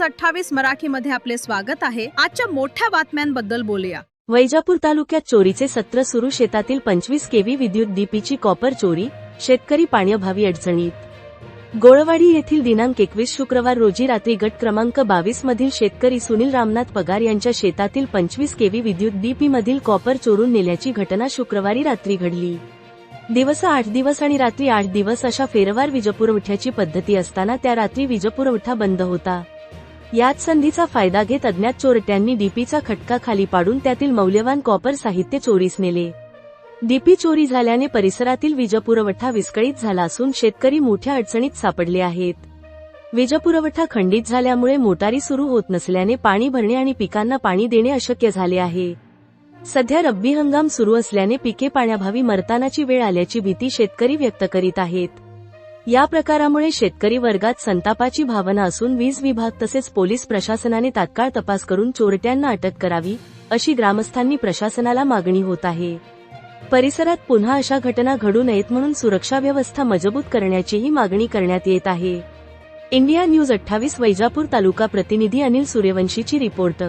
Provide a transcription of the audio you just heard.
News अठ्ठावीस मराठीमध्ये आपले स्वागत आहे. आजच्या मोठ्या बातम्यांबद्दल बोलूया. वैजापूर तालुक्यात चोरीचे सत्र सुरू. शेतातील पंचवीस केव्ही विद्युत डीपीची कॉपर चोरी शेतकरी पाण्याभावी अडचणीत. गोळवाडी येथील दिनांक एकवीस शुक्रवार रोजी रात्री गट क्रमांक बावीस मधील शेतकरी सुनील रामनाथ पगार यांच्या शेतातील पंचवीस केव्ही विद्युत डीपी मधील कॉपर चोरून नेल्याची घटना शुक्रवारी रात्री घडली. दिवस आठ दिवस आणि रात्री आठ दिवस अशा फेरवार वीजपुरवठ्याची पद्धती असताना त्या रात्री वीजपुरवठा बंद होता. याच संधीचा फायदा घेत अज्ञात चोरट्यांनी डीपीचा खटका खाली पाडून त्यातील मौल्यवान कॉपर साहित्य चोरीस नेले. डीपी चोरी झाल्याने परिसरातील वीजपुरवठा विस्कळीत झाला असून शेतकरी मोठ्या अडचणीत सापडले आहेत. वीजपुरवठा खंडित झाल्यामुळे मोटारी सुरू होत नसल्याने पाणी भरणे आणि पिकांना पाणी देणे अशक्य झाले आहे. सध्या रब्बी हंगाम सुरू असल्याने पिके पाण्याभावी मरतानाची वेळ आल्याची भीती शेतकरी व्यक्त करीत आहेत. या प्रकारामुळे शेतकरी वर्गात संतापाची भावना असून वीज विभाग तसेच पोलीस प्रशासनाने तात्काळ तपास करून चोरट्यांना अटक करावी अशी ग्रामस्थांनी प्रशासनाला मागणी होत आहे. परिसरात पुन्हा अशा घटना घडू नयेत म्हणून सुरक्षा व्यवस्था मजबूत करण्याचीही मागणी करण्यात येत आहे. इंडिया न्यूज अठ्ठावीस वैजापूर तालुका प्रतिनिधी अनिल सूर्यवंशीची रिपोर्ट.